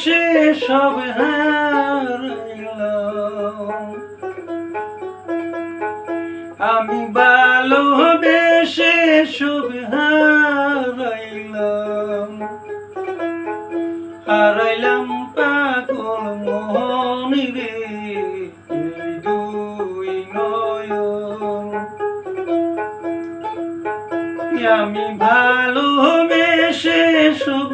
সব হারাইলাম আমি ভালোবেসে সব হারাইলাম হারাইলাম পাগল মনি রে দুই নয়ন। আমি ভালোবেসে সব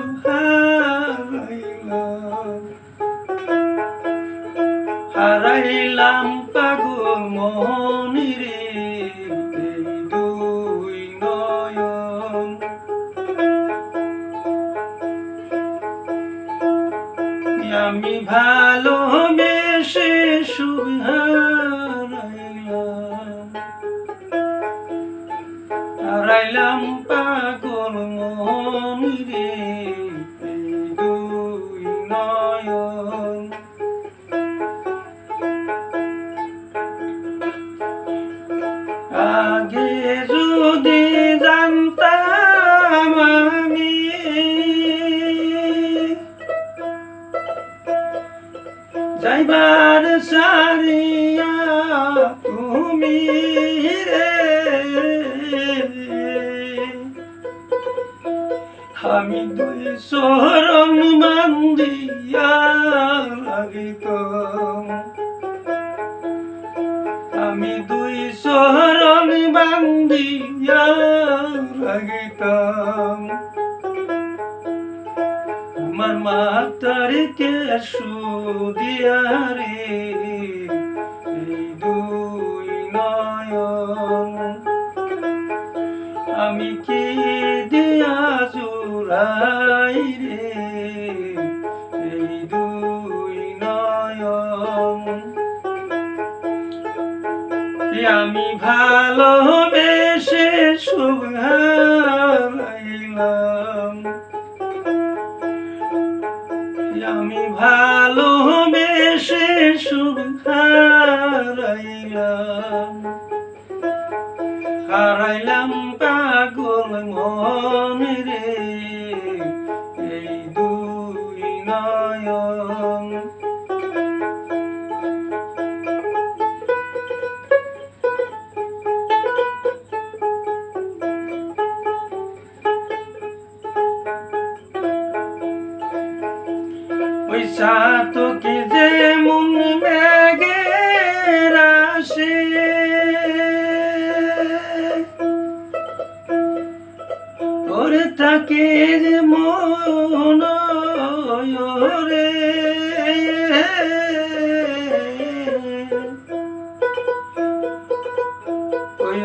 হারাইলাম পাগল মনি রে এই দুই নয়ন। আমি ভালোবেসে সুখ হারাইলাম। হারাইলাম পাগল যদি জানতাম আমি। যাইবার সারিয়া তুমি রে। আমি দুই শরণ বান্দিয়া লাগিত। শরণ বান্দিয়া লাগিতাম আমার মাতার কে সুদিয়া রে দুই নয়ন। আমি কি দিয়া জুড়াই রে? আমি ভালোবেসে হারাইলাম আমি ভালোবেসে হারাইলাম হারাইলাম পাগল মন রে। ওই সাতকে যে মন মেঘের আসে। ওরে তাকে যে মন রে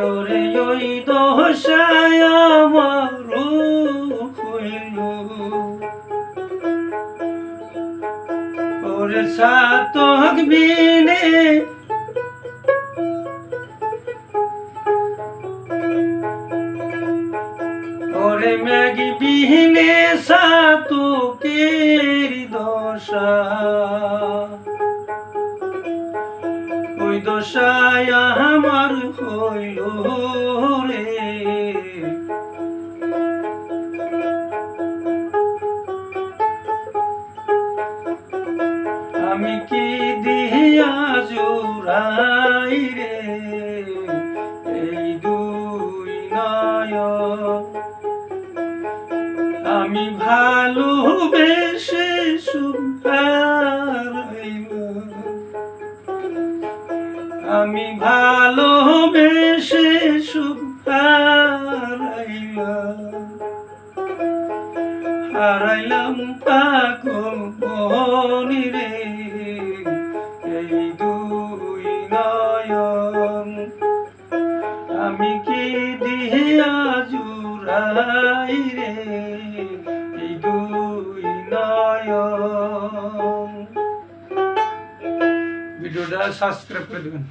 ওরে ওই দশায় আমার হইল। সাতক বিনে ওরে ম্যাগি বিহীনে সাতকের দশা। ওই দশায় আমার হইল আমি ভালোবেসে সুহারাইলাম আমি ভালোবেসে সুহারাইলাম হারাইলাম পাগল মনি রে, এই দুই নয়ন। আমি কি দিয়া জুড়াই রে? ভিডিওটা সাবস্ক্রাইব করে দেবেন।